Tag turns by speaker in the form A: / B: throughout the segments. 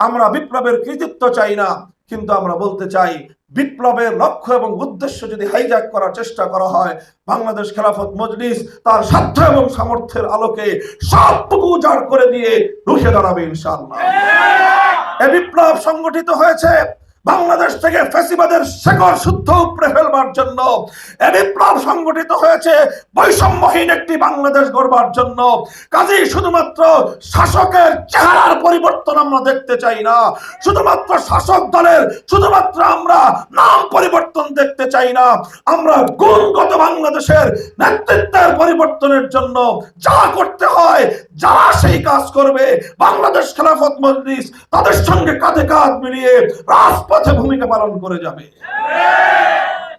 A: আমরা বিপ্লবের কৃতিত্ব চাই না কিন্তু আমরা বলতে চাই বিপ্লবের লক্ষ্য এবং উদ্দেশ্য যদি হাইজ্যাক করার চেষ্টা করা হয় বাংলাদেশ খেলাফত মজলিস তার সাধ্য এবং সামর্থ্যের আলোকে সবটুকু উজাড় করে দিয়ে রুখে দাঁড়াবে ইনশাল্লাহ এ বিপ্লব সংগঠিত হয়েছে। বাংলাদেশ থেকে ফ্যাসিবাদের শেকড় শুদ্ধ উপড়ে ফেলবার জন্য এ বিপ্লব সংগঠিত হয়েছে। বৈষম্যহীন একটি বাংলাদেশ গড়বার জন্য। কাজেই শুধুমাত্র শাসকের চেহারার পরিবর্তন আমরা দেখতে চাই না। শুধুমাত্র শাসক দলের শুধুমাত্র আমরা নাম পরিবর্তন দেখতে চাই না। আমরা গুণগত বাংলাদেশের নেতৃত্বের পরিবর্তনের জন্য যা করতে হয়, যারা সেই কাজ করবে, বাংলাদেশ খেলাফত মজলিস তাদের সঙ্গে কাঁধে কাঁধ মিলিয়ে রাজপথে ভূমিকা পালন করে যাবে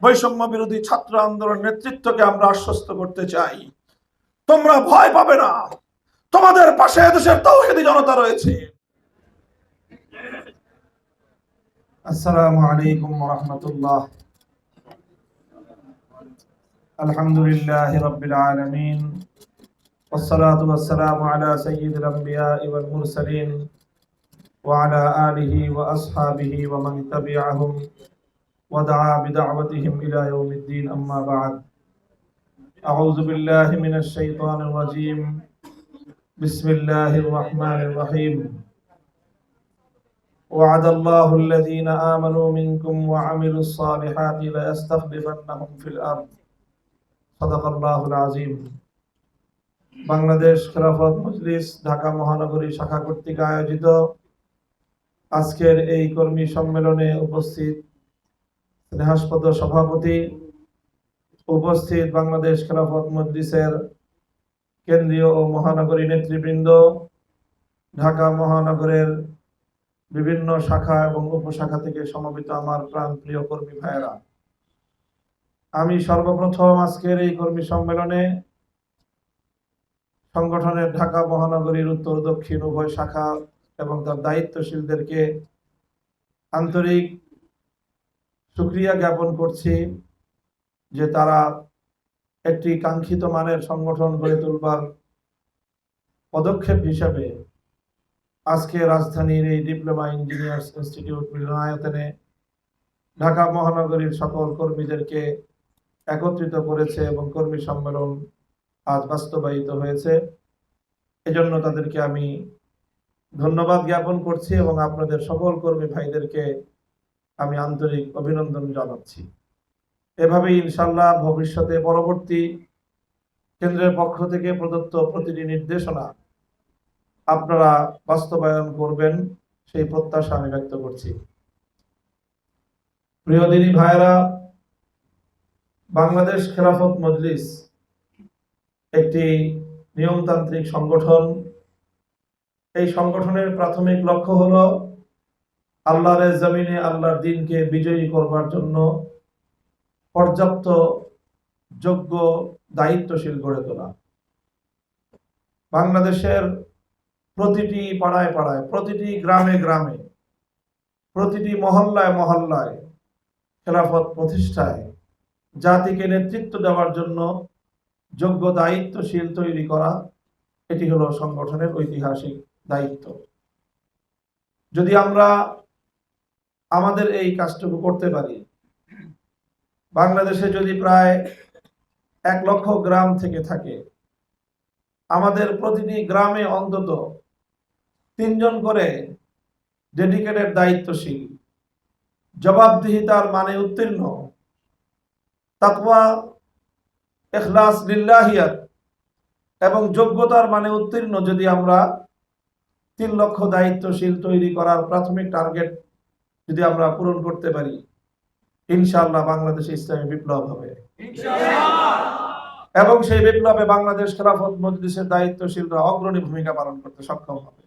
A: বৈষম্য বিরোধী ছাত্র আন্দোলন নেতৃত্বকে আমরা আশ্বস্ত করতে চাই তোমরা ভয় পাবে না তোমাদের পাশে দেশের তৌহিদি জনতা রয়েছে
B: السلام عليكم ورحمة الله الحمد لله رب العالمين والصلاة والسلام على سيد الأنبياء والمرسلين وعلى آله وأصحابه ومن تبعهم ودعا بدعوتهم إلى يوم الدين أما بعد أعوذ بالله من الشيطان الرجيم بسم الله الرحمن الرحيم وعد الله الذين آمنوا منكم وعملوا الصالحات ليستخلفنهم في الأرض صدق الله العظيم বাংলাদেশ খেলাফত মজলিস ঢাকা মহানগরী শাখা কর্তৃক আয়োজিত আজকের এই কর্মী সম্মেলনে উপস্থিত স্নেহাস্পদ সভাপতি, উপস্থিত বাংলাদেশ খেলাফত মজলিসের কেন্দ্রীয় ও মহানগরী নেতৃবৃন্দ, ঢাকা মহানগরের বিভিন্ন শাখা এবং উপশাখা থেকে সমবেত আমার প্রাণ প্রিয় কর্মী ভাইয়েরা। আমি সর্বপ্রথম আজকের এই কর্মী সম্মেলনে সংগঠনের ঢাকা মহানগরীর উত্তর দক্ষিণ উভয় শাখা এবং তার দায়িত্বশীলদেরকে আন্তরিক সুক্রিয়া জ্ঞাপন করছি যে তারা একটি কাঙ্ক্ষিত মানের সংগঠন গড়ে তুলবার পদক্ষেপ হিসাবে আজকে রাজধানীর এই ডিপ্লোমা ইঞ্জিনিয়ার্স ইনস্টিটিউট মিলনায়তনে ঢাকা মহানগরীর সকল কর্মীদেরকে একত্রিত করেছে এবং কর্মী সম্মেলন আজ বাস্তবায়িত হয়েছে। এজন্য তাদেরকে আমি ধন্যবাদ জ্ঞাপন করছি এবং আপনাদের সকল কর্মী ভাইদেরকে আমি আন্তরিক অভিনন্দন জানাচ্ছি। এভাবে ইনশাল্লাহ ভবিষ্যতে পরবর্তী কেন্দ্রের পক্ষ থেকে প্রদত্ত প্রতিটি নির্দেশনা আপনারা বাস্তবায়ন করবেন, সেই প্রত্যাশা আমি ব্যক্ত করছি। প্রিয় দিনী ভাইরা বাংলাদেশ খেলাফত মজলিস একটি নিয়মতান্ত্রিক সংগঠন এই সংগঠনের প্রাথমিক লক্ষ্য হলো আল্লাহর জমিনে আল্লাহর দিনকে বিজয়ী করবার জন্য পর্যাপ্ত যোগ্য, দায়িত্বশীল গড়ে তোলা। বাংলাদেশের প্রতিটি পাড়ায় পাড়ায়, প্রতিটি গ্রামে গ্রামে, প্রতিটি মহল্লায় মহল্লায় খেলাফত প্রতিষ্ঠায় জাতিকে নেতৃত্ব দেওয়ার জন্য যোগ্য, দায়িত্বশীল তৈরি করা, এটি হলো সংগঠনের ঐতিহাসিক দায়িত্ব। যদি আমরা আমাদের এই কাজটুকু করতে পারি, বাংলাদেশে যদি প্রায় এক লক্ষ গ্রাম থেকে থাকে, আমাদের প্রতিটি গ্রামে অন্তত তিনজন করে ডেডিকেটেড দায়িত্বশীল, জবাবদিহিতার মানে উত্তীর্ণ, তাকওয়া এখলাস লিল্লাহিয়াত এবং যোগ্যতার মানে উত্তীর্ণ যদি আমরা তিন লক্ষ দায়িত্বশীল তৈরি করার প্রাথমিক টার্গেট যদি আমরা পূরণ করতে পারি ইনশাআল্লাহ বাংলাদেশে ইসলামী বিপ্লব হবে। এবং সেই বিপ্লবে বাংলাদেশ খেলাফত মজলিসের দায়িত্বশীলরা অগ্রণী ভূমিকা পালন করতে সক্ষম হবে।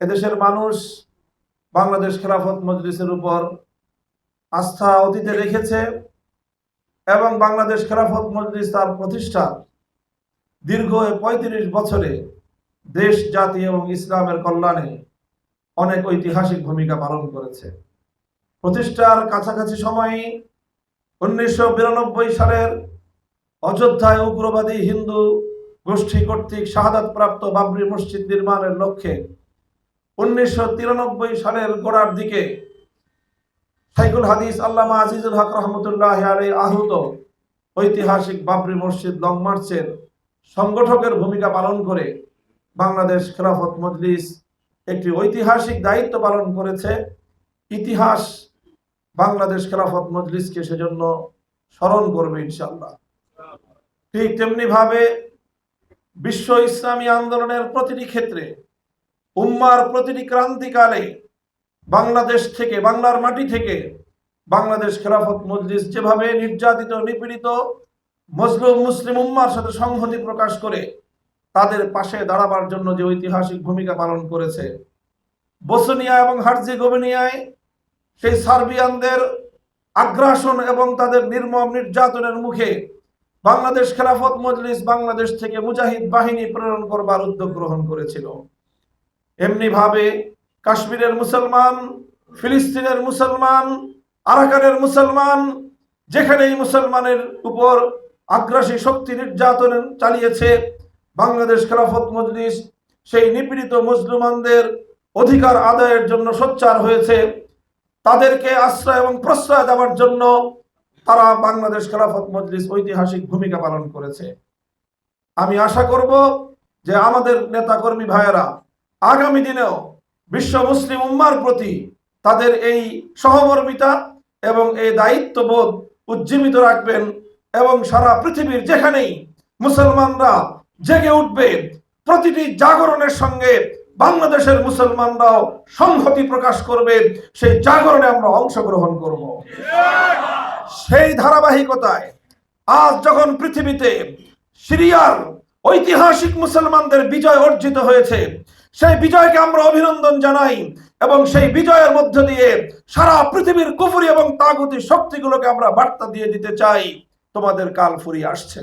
B: এদেশের মানুষ বাংলাদেশ খেলাফত মজলিসের উপর আস্থা অতীতে রেখেছে এবং বাংলাদেশ খেলাফত মজলিস তার প্রতিষ্ঠা দীর্ঘ পঁয়ত্রিশ বছরে দেশ, জাতি এবং ইসলামের কল্যাণে অনেক ঐতিহাসিক ভূমিকা পালন করেছে। প্রতিষ্ঠার কাছাকাছি সময়ে উনিশশো বিরানব্বই সালের অযোধ্যায় উগ্রবাদী হিন্দু গোষ্ঠী কর্তৃক শাহাদাত প্রাপ্ত বাবরি মসজিদ নির্মাণের লক্ষ্যে উনিশশো তিরানব্বই সালের গোড়ার দিকে সাইকুল হাদিস আল্লামা আজিজুল হক রহমতুল্লাহ আলাই আহত ঐতিহাসিক বাবরি মসজিদ লং মার্চের সংগঠকের ভূমিকা পালন করে বাংলাদেশ খেলাফত মজলিস একটি ঐতিহাসিক দায়িত্ব পালন করেছে। ইতিহাস বাংলাদেশ খেলাফত মজলিসকে সেজন্য স্মরণ করবে ইনশাল্লাহ ঠিক তেমনি ভাবে বিশ্ব ইসলামী আন্দোলনের প্রতিটি ক্ষেত্রে, উম্মার প্রতিটি ক্রান্তিকালে বাংলাদেশ থেকে, বাংলার মাটি থেকে বাংলাদেশ খেলাফত মজলিস যেভাবে নির্যাতিত, নিপীড়িত, মজলুম, মুসলিম উম্মার সাথে সংহতি প্রকাশ করে তাদের পাশে দাঁড়াবার জন্য যে ঐতিহাসিক ভূমিকা পালন করেছে। বসনিয়া এবং হার্জিগোভিনিয়ায় সেই সার্বিয়ানদের আগ্রাসন এবং তাদের নির্মম নির্যাতনের মুখে বাংলাদেশ খেলাফত মজলিস বাংলাদেশ থেকে মুজাহিদ বাহিনী প্রেরণ করবার উদ্যোগ গ্রহণ করেছিল। এমনি ভাবে কাশ্মীরের মুসলমান, ফিলিস্তিনের মুসলমান, আরাকানের মুসলমান, যেখানেই মুসলমানের উপর আগ্রাসী শক্তি নির্যাতন চালিয়েছে বাংলাদেশ খেলাফত মজলিস, সেই নিপীড়িত মুসলমানদের অধিকার আদায়ের জন্য সোচ্চার হয়েছে। তাদেরকে আশ্রয় এবং প্রশ্রয় দেওয়ার জন্য তারা বাংলাদেশ খেলাফত মজলিস ঐতিহাসিক ভূমিকা পালন করেছে। আমি আশা করব যে আমাদের নেতাকর্মী ভাইয়েরা আগামী দিনেও বিশ্ব মুসলিম উম্মার প্রতি তাদের এই সহমর্মিতা এবং এই দায়িত্ববোধ উজ্জীবিত রাখবেন এবং সারা পৃথিবীর যেখানেই মুসলমানরা জেগে উঠবে। প্রতিটি জাগরণের সঙ্গে বাংলাদেশের মুসলমানরাও সংহতি প্রকাশ করবে। সেই জাগরণে আমরা অংশগ্রহণ করব। সেই ধারাবাহিকতায় আজ যখন পৃথিবীতে সিরিয়ার ঐতিহাসিক মুসলমানদের বিজয় অর্জিত হয়েছে, সেই বিজয়কে আমরা অভিনন্দন জানাই এবং সেই বিজয়ের মধ্য দিয়ে সারা পৃথিবীর কুফুরি এবং তাগুতি শক্তিগুলোকে আমরা বার্তা দিয়ে দিতে চাই। তোমাদের কাল ফুরিয়ে আসছে।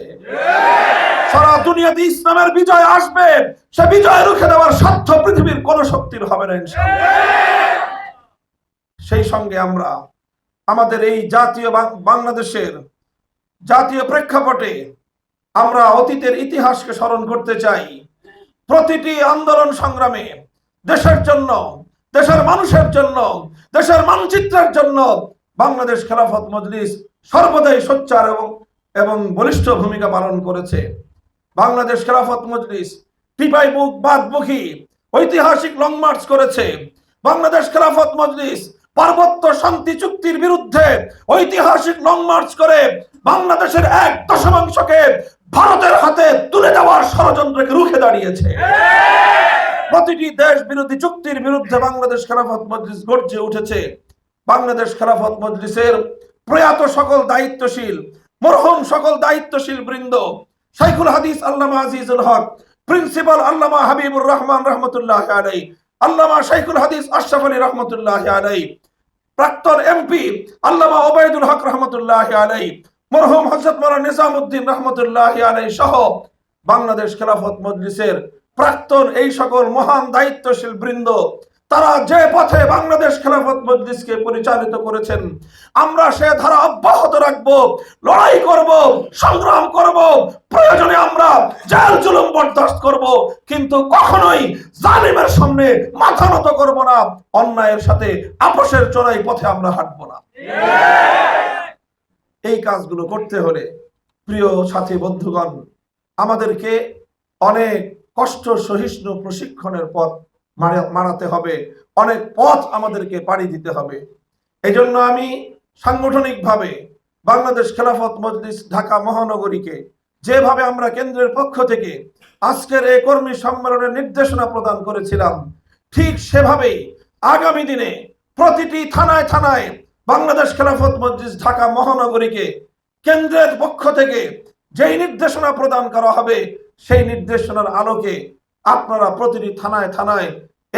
B: সারা দুনিয়াতে ইসলামের বিজয় আসবে সে বিজয় রুখে দেওয়ার সাধ্য পৃথিবীর কোন শক্তির হবে না সেই সঙ্গে আমরা আমাদের এই জাতীয় বাংলাদেশের জাতীয় প্রেক্ষাপটে আমরা অতীতের ইতিহাসকে স্মরণ করতে চাই। প্রতিটি আন্দোলন সংগ্রামে দেশের জন্য দেশের মানুষের জন্য দেশের মানচিত্রের জন্য বাংলাদেশ খেলাফত মজলিস সর্বদাই সোচ্চার এবং এবং বলিষ্ঠ ভূমিকা পালন করেছে। বাংলাদেশ খেলাফত মজলিস টিপাই বুক বাদমুখী, ঐতিহাসিক লং মার্চ করেছে। বাংলাদেশ খেলাফত মজলিস, পার্বত্য শান্তি চুক্তির বিরুদ্ধে ঐতিহাসিক লং মার্চ করে বাংলাদেশের এক দশমাংশকে ভারতের হাতে তুলে দেওয়ার ষড়যন্ত্রকে রুখে দাঁড়িয়েছে। প্রতিটি দেশ বিরোধী চুক্তির বিরুদ্ধে বাংলাদেশ খেলাফত মজলিস গর্জে উঠেছে। বাংলাদেশ খেলাফত মজলিসের প্রয়াত সকল দায়িত্বশীল, মরহুম সকল দায়িত্বশীল বৃন্দ, শাইখুল হাদিস আল্লামা আজিজুল হক, প্রিন্সিপাল আল্লামা হাবিবুর রহমান রহমতুল্লাহ আলাই আল্লামা শাইখুল হাদিস আশরাফ আলী রহমতুল্লাহ আলাই প্রাক্তন এমপি আল্লামা ওবায়দুল হক রহমতুল্লাহ আলাই মরহুম হজরত মোরা নিজামুদ্দিন রহমতুল্লাহ আলাই সহ বাংলাদেশ খেলাফত মজলিসের প্রাক্তন এই সকল মহান দায়িত্বশীল বৃন্দ তারা যে পথে বাংলাদেশ খেলাফত মজলিসকে পরিচালিত করেছেন, আমরা সে ধারা অব্যাহত রাখব, লড়াই করব, সংগ্রাম করব, প্রয়োজনে আমরা জেল জুলুম বরদাস্ত করব, কিন্তু কখনোই জালিমের সামনে মাথা নত করব না, অন্যায়ের সাথে আপোষের চড়াই পথে আমরা হাঁটবো না। এই কাজগুলো করতে হলে, প্রিয় সাথী বন্ধুগণ, আমাদেরকে অনেক কষ্ট, সহিষ্ণু প্রশিক্ষণের পথ মারাতে হবে। অনেক পথ আমাদেরকে পাড়ি দিতে হবে। এই জন্য আমি সাংগঠনিকভাবে বাংলাদেশ খেলাফত মজলিস ঢাকা মহানগরীকে যেভাবে আমরা কেন্দ্রের পক্ষ থেকে আজকের এই কর্মী সম্মেলনের নির্দেশনা প্রদান করেছিলাম, ঠিক সেভাবেই আগামী দিনে প্রতিটি থানায় থানায় বাংলাদেশ খেলাফত মজলিস ঢাকা মহানগরীকে কেন্দ্রের পক্ষ থেকে যেই নির্দেশনা প্রদান করা হবে, সেই নির্দেশনার আলোকে আপনারা প্রতিটি থানায় থানায়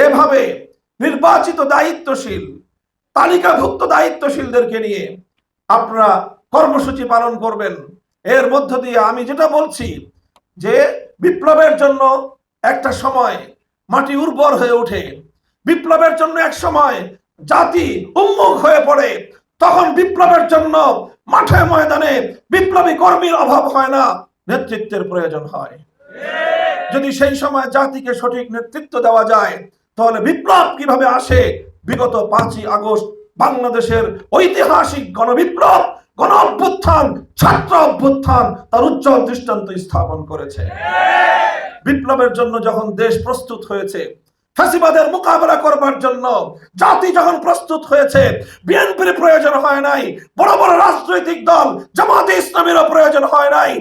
B: এভাবে নির্বাচিত দায়িত্বশীল, তালিকাভুক্ত দায়িত্বশীলদেরকে নিয়ে আপনারা কর্মসূচি পালন করবেন। এর মধ্য দিয়ে আমি যেটা বলছি যে বিপ্লবের জন্য একটা সময় মাটি উর্বর হয়ে ওঠে। বিপ্লবের জন্য এক সময় জাতি উন্মুখ হয়ে পড়ে। তখন বিপ্লবের জন্য মাঠে ময়দানে বিপ্লবী কর্মীর অভাব হয় না, নেতৃত্বের প্রয়োজন হয়। যদি সেই সময় জাতিকে সঠিক নেতৃত্ব দেওয়া যায়
A: তাহলে বিপ্লব কীভাবে আসে? বিগত পাঁচই আগস্ট বাংলাদেশের ঐতিহাসিক গণবিপ্লব গণ অভ্যুত্থান ছাত্র অভ্যুত্থান তার উজ্জ্বল দৃষ্টান্ত স্থাপন করেছে। বিপ্লবের জন্য যখন দেশ প্রস্তুত হয়েছে ফ্যাসিবাদের মোকাবেলা করবার জন্য জাতি যখন প্রস্তুত হয়েছে বিএনপির প্রয়োজন হয় নাই বড় বড় রাজনৈতিক দল জামাতে ইসলামেরও প্রয়োজন হয় নাই।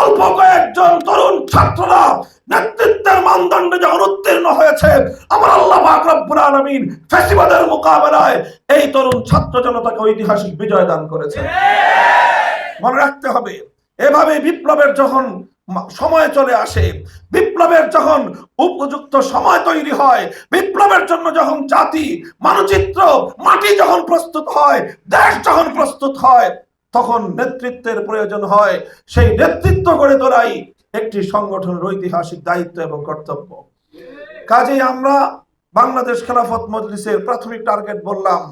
A: অল্প কয়েকজন তরুণ ছাত্ররা নেতৃত্বের মানদণ্ডে যখন উত্তীর্ণ হয়েছে আমার আল্লাহ পাক রব্বুল আলামিন ফ্যাসিবাদের মোকাবেলায় এই তরুণ ছাত্র জনতাকে ঐতিহাসিক বিজয় দান করেছে। মনে রাখতে হবে এভাবে বিপ্লবের যখন সময় চলে আসে। বিপ্লবের যখন উপযুক্ত সময় তৈরি হয়, বিপ্লবের জন্য যখন জাতি, মানচিত্র, মাটি যখন প্রস্তুত হয়, দেশ যখন প্রস্তুত হয়, তখন নেতৃত্বের প্রয়োজন হয়। সেই নেতৃত্ব গড়ে তোলাই একটি সংগঠনের ঐতিহাসিক দায়িত্ব এবং কর্তব্য। কাজেই আমরা বাংলাদেশ খেলাফত মজলিসের প্রাথমিক টার্গেট বললাম,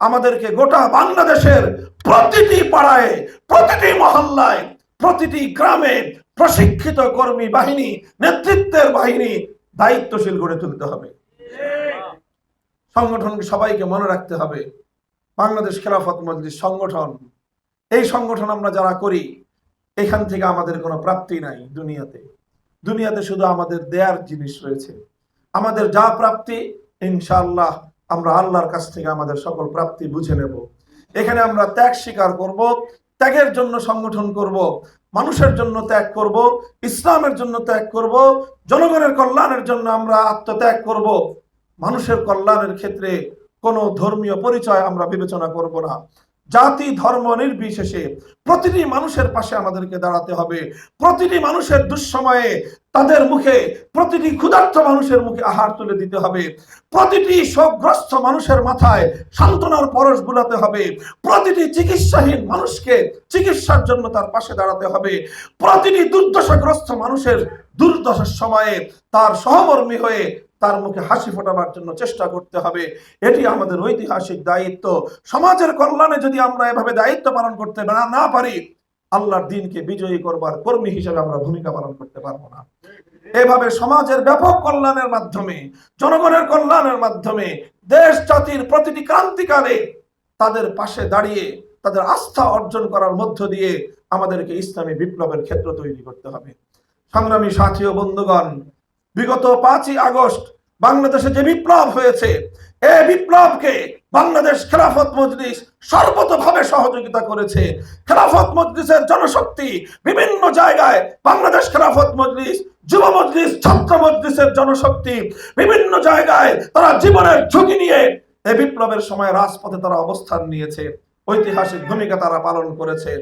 A: আমাদেরকে গোটা বাংলাদেশের প্রতিটি পাড়ায়, প্রতিটি মহল্লায়, প্রতিটি গ্রামে প্রশিক্ষিত কর্মী বাহিনী, নেতৃত্বের বাহিনী দায়িত্বশীল গড়ে তুলতে হবে। সংগঠনকে সবাইকে মনে রাখতে হবে, বাংলাদেশ খেলাফত মজলিস সংগঠন, এই সংগঠন আমরা যারা করি, এখান থেকে আমাদের কোনো প্রাপ্তি নাই দুনিয়াতে। দুনিয়াতে শুধু আমাদের দেয়ার জিনিস রয়েছে। আমাদের যা প্রাপ্তি, ইনশাআল্লাহ আমরা আল্লাহর কাছ থেকে আমাদের সকল প্রাপ্তি বুঝে নেব। এখানে আমরা ত্যাগ স্বীকার করব, ত্যাগের জন্য সংগঠন করব মানুষের জন্য ত্যাগ করব, ইসলামের জন্য ত্যাগ করব, জনগণের কল্যাণের জন্য আমরা আত্মত্যাগ করব। মানুষের কল্যাণের ক্ষেত্রে কোনো ধর্মীয় পরিচয় আমরা বিবেচনা করব না। জাতি, ধর্ম নির্বিশেষে প্রতিটি মানুষের পাশে আমাদেরকে দাঁড়াতে হবে। প্রতিটি মানুষের দুঃসময়ে তাদের মুখে প্রতিটি ক্ষুধার্ত মানুষের মুখে আহার তুলে দিতে হবে। প্রতিটি শোকগ্রস্ত মানুষের মাথায় সান্ত্বনার পরশ বুলাতে হবে। প্রতিটি চিকিৎসাহীন মানুষকে চিকিৎসার জন্য তার পাশে দাঁড়াতে হবে। প্রতিটি দুর্দশাগ্রস্ত মানুষের দুর্দশার সময়ে তার সহমর্মী হয়ে তার মুখে হাসি ফোটাবার জন্য চেষ্টা করতে হবে। এটি আমাদের ঐতিহাসিক দায়িত্ব। সমাজের কল্যাণে যদি আমরা এভাবে দায়িত্ব পালন করতে না না পারি, আল্লাহর দিনকে বিজয়ী করবার কর্মী হিসেবে আমরা ভূমিকা পালন করতে পারব না। এভাবে সমাজের ব্যাপক কল্যাণের মাধ্যমে, জনগণের কল্যাণের মাধ্যমে, দেশ, জাতির প্রতিটি ক্রান্তিকালে তাদের পাশে দাঁড়িয়ে, তাদের আস্থা অর্জন করার মধ্য দিয়ে আমাদেরকে ইসলামী বিপ্লবের ক্ষেত্র তৈরি করতে হবে। সংগ্রামী সাথী ও বন্ধুগণ বিগত পাঁচই আগস্ট বাংলাদেশে যে বিপ্লব হয়েছে, এ বিপ্লবকে বাংলাদেশ খেলাফত মজলিস সর্বতভাবে সহযোগিতা করেছে। খেলাফত মজলিসের জনশক্তি বিভিন্ন জায়গায় বাংলাদেশ খেলাফত মজলিস, যুব মজলিস, ছাত্র মজলিসের জনশক্তি বিভিন্ন জায়গায় তারা জীবনের ঝুঁকি নিয়ে এ বিপ্লবের সময় রাজপথে তারা অবস্থান নিয়েছে। ঐতিহাসিক ভূমিকা তারা পালন করেছে।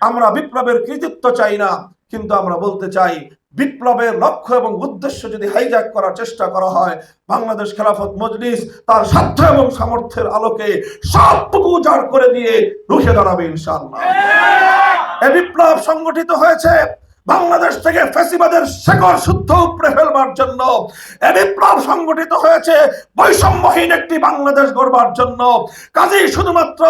A: আমরা বিপ্লবের কৃতিত্ব চাই না, কিন্তু আমরা বলতে চাই বিপ্লবের লক্ষ্য এবং উদ্দেশ্য যদি হাইজ্যাক করার চেষ্টা করা হয় বাংলাদেশ খেলাফত মজলিস তার সাধ্য এবং সামর্থ্যের আলোকে সবটুকু উজাড় করে দিয়ে রুখে দাঁড়াবে ইনশাল্লাহ এ বিপ্লব সংগঠিত হয়েছে। বাংলাদেশ থেকে ফ্যাসিবাদের শেকড় শুদ্ধ উপড়ে ফেলবার জন্য এ বিপ্লব সংগঠিত হয়েছে। বৈষম্যহীন একটি বাংলাদেশ গড়বার জন্য। কাজেই শুধুমাত্র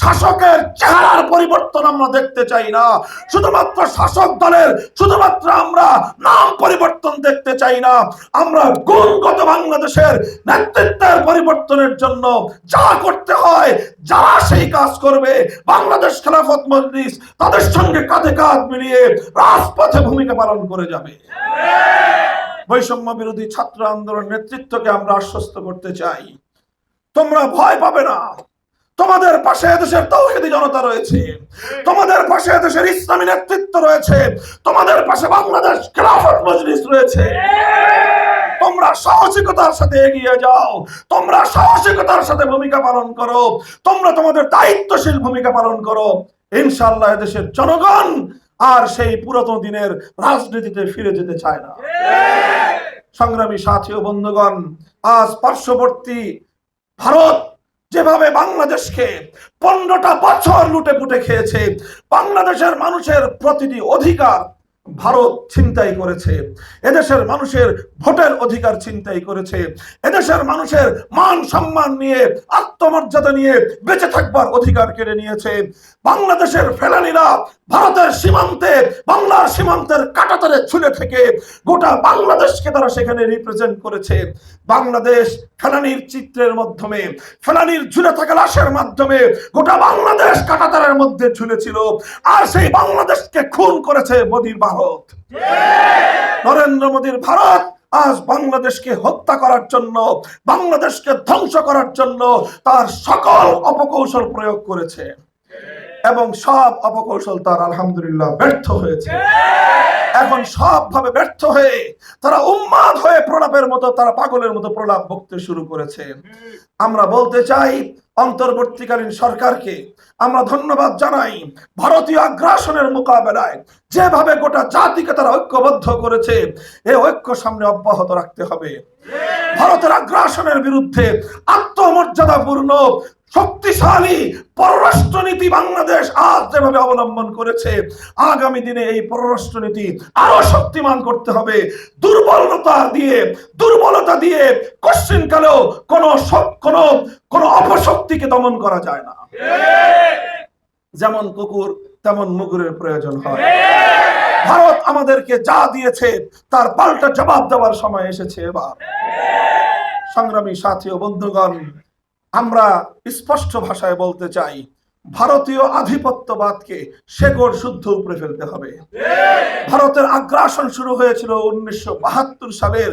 A: শাসকের চেহারার পরিবর্তন আমরা দেখতে চাই না। শুধুমাত্র শাসক দলের শুধুমাত্র আমরা নাম পরিবর্তন দেখতে চাই না। আমরা গুণগত বাংলাদেশের নেতৃত্বের পরিবর্তনের জন্য যা করতে হয়, যারা সেই কাজ করবে, বাংলাদেশ খেলাফত মজলিস তাদের সঙ্গে কাঁধে কাঁধ মিলিয়ে রাজপথে ভূমিকা পালন করে যাবে। বৈষম্য বিরোধী ছাত্র আন্দোলন নেতৃত্বকে আমরা আশ্বস্ত করতে চাই। তোমরা ভয় পাবে না। তোমাদের পাশে দেশের তৌহিদি জনতা রয়েছে। তোমাদের পাশে দেশের ইসলামী নেতৃত্ব রয়েছে। তোমাদের পাশে বাংলাদেশ খেলাফত মজলিস রয়েছে। তোমরা সাহসিকতার সাথে এগিয়ে যাও। তোমরা সাহসিকতার সাথে ভূমিকা পালন করো। তোমরা তোমাদের দায়িত্বশীল ভূমিকা পালন করো। ইনশাআল্লাহ দেশের জনগণ আর সেই পুরাতন দিনের রাজনীতিতে ফিরে যেতে চায় না। সংগ্রামী সাথী ও বন্ধুগণ, আজ পার্শ্ববর্তী ভারত যেভাবে বাংলাদেশকে পনেরোটা বছর লুটে পুটে খেয়েছে, বাংলাদেশের মানুষের প্রতিটি অধিকার ভারত ছিনতাই করেছে, এদেশের মানুষের ভোটের অধিকার ছিনতাই করেছে, এদেশের মানুষের মান সম্মান নিয়ে, আত্মমর্যাদা নিয়ে বেঁচে থাকবার অধিকার কেড়ে নিয়েছে। বাংলাদেশের ফেলানিরা ভারতের সীমান্তে, বাংলার সীমান্তের কাটাতারে ঝুলে থেকে গোটা বাংলাদেশকে তারা সেখানে রিপ্রেজেন্ট করেছে। বাংলাদেশ ফেলানির চিত্রের মাধ্যমে, ফেলানির ঝুলে থাকা লাশের মাধ্যমে গোটা বাংলাদেশ কাটাতারের মধ্যে ঝুলেছিল। আর সেই বাংলাদেশকে খুন করেছে মোদীর ভারত। নরেন্দ্র মোদীর ভারত আজ বাংলাদেশকে হত্যা করার জন্য, বাংলাদেশকে ধ্বংস করার জন্য তার সকল অপকৌশল প্রয়োগ করেছে এবং সব অপকৌশল তার আলহামদুলিল্লাহ ব্যর্থ হয়েছে। এখন সবভাবে ব্যর্থ হয়ে তারা উন্মাদ হয়ে প্রলাপের মতো, তারা পাগলের মতো প্রলাপ বকতে শুরু করেছে। আমরা বলতে চাই, অন্তর্বর্তীকালীন সরকারকে আমরা ধন্যবাদ জানাই, ভারতীয় আগ্রাসনের মোকাবেলায় যেভাবে গোটা জাতিকে তারা ঐক্যবদ্ধ করেছে এই ঐক্য সামনে অব্যাহত রাখতে হবে। ভারতের আগ্রাসনের বিরুদ্ধে আত্মমর্যাদাপূর্ণ শক্তিশালী পররাষ্ট্রনীতি বাংলাদেশ আজ যেভাবে অবলম্বন করেছে, আগামী দিনে এই পররাষ্ট্রনীতি আরও শক্তিমান করতে হবে। দুর্বলতা দিয়ে দুর্বলতা দিয়ে কোশ্চিন কালেও কোন কোন অপশক্তিকে দমন করা যায় না। যেমন কুকুর, তেমন মুগুরের প্রয়োজন হয়। ভারত আমাদেরকে যা দিয়েছে, তার পাল্টা জবাব দেওয়ার সময় এসেছে এবার। সংগ্রামী সাথী ও বন্ধুগণ আমরা স্পষ্ট ভাষায় বলতে চাই, ভারতীয় আধিপত্যবাদকে শেকড় শুদ্ধ উপরে ফেলতে হবে। ভারতের আগ্রাসন শুরু হয়েছিল উনিশশো বাহাত্তর সালের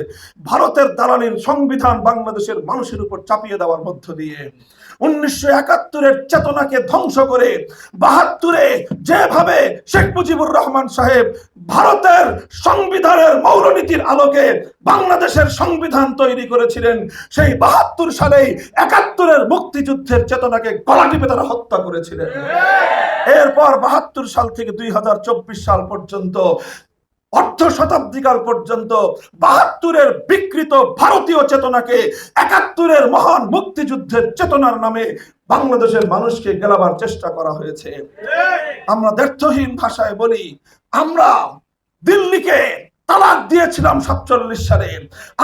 A: ভারতের দালালির সংবিধান বাংলাদেশের মানুষের উপর চাপিয়ে দেওয়ার মধ্য দিয়ে। উনিশশো একাত্তরের চেতনাকে ধ্বংস করে বাহাত্তরে যেভাবে শেখ মুজিবুর রহমান সাহেব ভারতের সংবিধানের মৌলনীতির আলোকে বাংলাদেশের সংবিধান তৈরি করেছিলেন সেই বাহাত্তর সালেই একাত্তরের মুক্তিযুদ্ধের চেতনাকে গলা টিপে তারা হত্যা করেছিলেন। এরপর বাহাত্তর সাল থেকে দুই হাজার চব্বিশ সাল পর্যন্ত অর্ধ শতাব্দীকাল পর্যন্ত বাহাত্তরের বিকৃত ভারতীয় চেতনাকে, একাত্তরের মহান মুক্তিযুদ্ধের চেতনার নামে বাংলাদেশের মানুষকে গেলাবার চেষ্টা করা হয়েছে। আমরা ব্যর্থহীন ভাষায় বলি, আমরা দিল্লিকে তালাক দিয়েছিলাম সাতচল্লিশ সালে।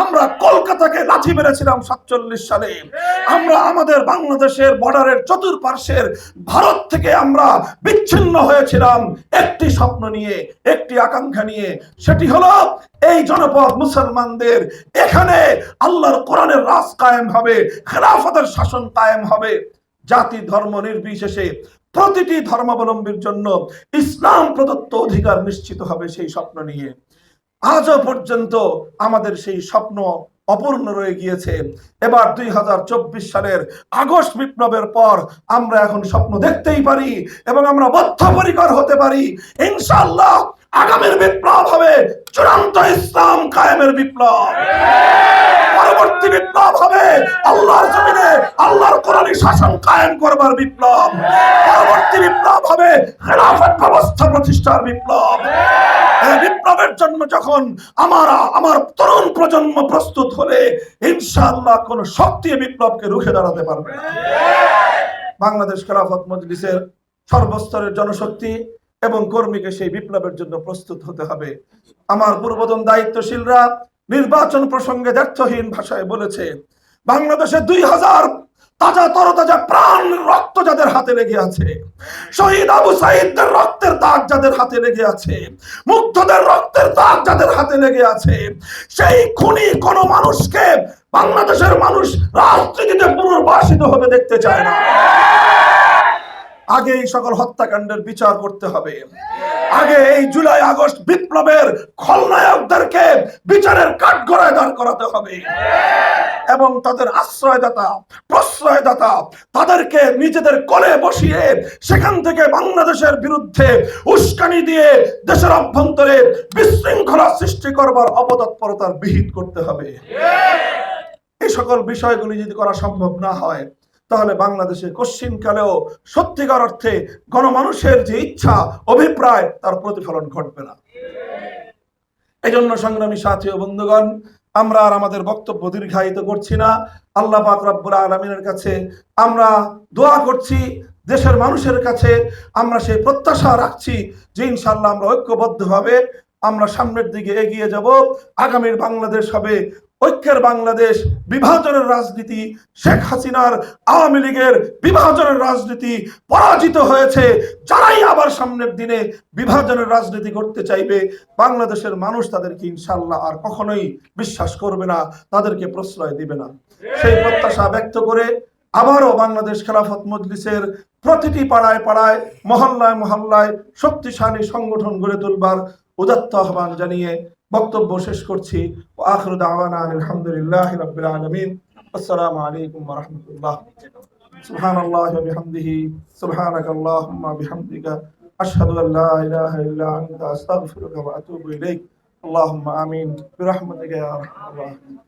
A: আমরা কলকাতাকে লাঠি মেরেছিলাম সাতচল্লিশ সালে। আমরা আমাদের বাংলাদেশের বর্ডারের চতুর্পার্শ্বের ভারত থেকে আমরা বিচ্ছিন্ন হয়েছিলাম একটি স্বপ্ন নিয়ে, একটি আকাঙ্ক্ষা নিয়ে। সেটি হলো এই জনপদ মুসলমানদের এখানে আল্লাহর কোরআনের রাজ কায়েম হবে, খেলাফতের শাসন কায়েম হবে। জাতি, ধর্ম নির্বিশেষে প্রতিটি ধর্মাবলম্বীর জন্য ইসলাম প্রদত্ত অধিকার নিশ্চিত হবে সেই স্বপ্ন নিয়ে। আজও পর্যন্ত আমাদের সেই স্বপ্ন অপূর্ণ রয়ে গিয়েছে। এবার দুই হাজার চব্বিশ সালের আগস্ট বিপ্লবের পর আমরা এখন স্বপ্ন দেখতেই পারি এবং আমরা বদ্ধপরিকর হতে পারি। ইনশাল্লাহ আগামীর বিপ্লব হবে চূড়ান্ত ইসলাম কায়েমের বিপ্লব। পরবর্তী বিপ্লব হবে। আল্লাহর জমিনে আল্লাহর কোরআনী শাসন কায়েম করবার বিপ্লব। পরবর্তী বিপ্লব হবে খেলাফত ব্যবস্থা প্রতিষ্ঠার বিপ্লব। বিপ্লবের জন্য যখন আমার আমার তরুণ প্রজন্ম প্রস্তুত হলে ইনশাআল্লাহ কোন শক্তি বিপ্লবকে রুখে দাঁড়াতে পারবে বাংলাদেশ খেলাফত মজলিসের সর্বস্তরের জনশক্তি এবং কর্মীকে সেই বিপ্লবের জন্য প্রস্তুত হতে হবে। আমার পূর্বতন দায়িত্বশীলরা নির্বাচন প্রসঙ্গে দ্ব্যর্থহীন ভাষায় বলেছে, বাংলাদেশে দুই হাজার তাজা তরতাজা প্রাণ রক্ত যাদের হাতে লেগে আছে, শহীদ আবু সাইদদের রক্তের দাগ যাদের হাতে লেগে আছে মুগ্ধদের রক্তের দাগ যাদের হাতে লেগে আছে, সেই খুনি কোন মানুষকে বাংলাদেশের মানুষ রাজনীতিতে পুনর্বাসিত হতে দেখতে চায় না। আগে এই সকল হত্যাকাণ্ডের বিচার করতে হবে। আগে এই জুলাই, আগস্ট বিপ্লবের খলনায়কদেরকে বিচারের কাঠগড়ায় দাঁড় করাতে হবে। এবং তাদের আশ্রয়দাতা, প্রশ্রয়দাতা, তাদেরকে নিজেদের কোলে বসিয়ে সেখান থেকে বাংলাদেশের বিরুদ্ধে উস্কানি দিয়ে দেশের অভ্যন্তরে বিশৃঙ্খলা সৃষ্টি করবার অপতৎপরতার বিহিত করতে হবে। এই সকল বিষয়গুলি যদি করা সম্ভব না হয় তাহলে বাংলাদেশে কশ্চিন কালেও সত্যিকার অর্থে গণমানুষের যে ইচ্ছা, অভিপ্রায়, তার প্রতিফলন ঘটবে না। এই জন্য সংগ্রামী সাথী ও বন্ধুগণ, আমরা আর আমাদের বক্তব্য দীর্ঘায়িত করছি না। আল্লাহ পাক রব্বুল আলমিনের কাছে আমরা দোয়া করছি, দেশের মানুষের কাছে আমরা সেই প্রত্যাশা রাখছি যে ইনশাল্লাহ আমরা ঐক্যবদ্ধভাবে আমরা সামনের দিকে এগিয়ে যাব। আগামীর বাংলাদেশ হবে ঐক্যের বাংলাদেশ, বিভাজনের রাজনীতি, শেখ হাসিনার আওয়ামী লীগের বিভাজনের রাজনীতি পরাজিত হয়েছে। যারাই আবার সামনের দিনে বিভাজনের রাজনীতি করতে চাইবে, বাংলাদেশের মানুষ তাদেরকে ইনশাল্লাহ আর কখনোই বিশ্বাস করবে না, তাদেরকে প্রশ্রয় দিবে না। সেই প্রত্যাশা ব্যক্ত করে আবারও বাংলাদেশ খেলাফত মজলিসের প্রতিটি পাড়ায় পাড়ায়, মহল্লায় মহল্লায় শক্তিশালী সংগঠন গড়ে তুলবার উদাত্ত আহ্বান জানিয়ে বক্তব্য শেষ করছি আখরু দাওয়ানা আলহামদুলিল্লাহ রাব্বিল আলামিন আসসালামু আলাইকুম ওয়া রাহমাতুল্লাহ سبحان الله وبحمده سبحانك اللهم وبحمدك أشهد أن لا إله إلا أنت أستغفرك وأتوب إليك اللهم آمين برحمتك يا أرحم الراحمين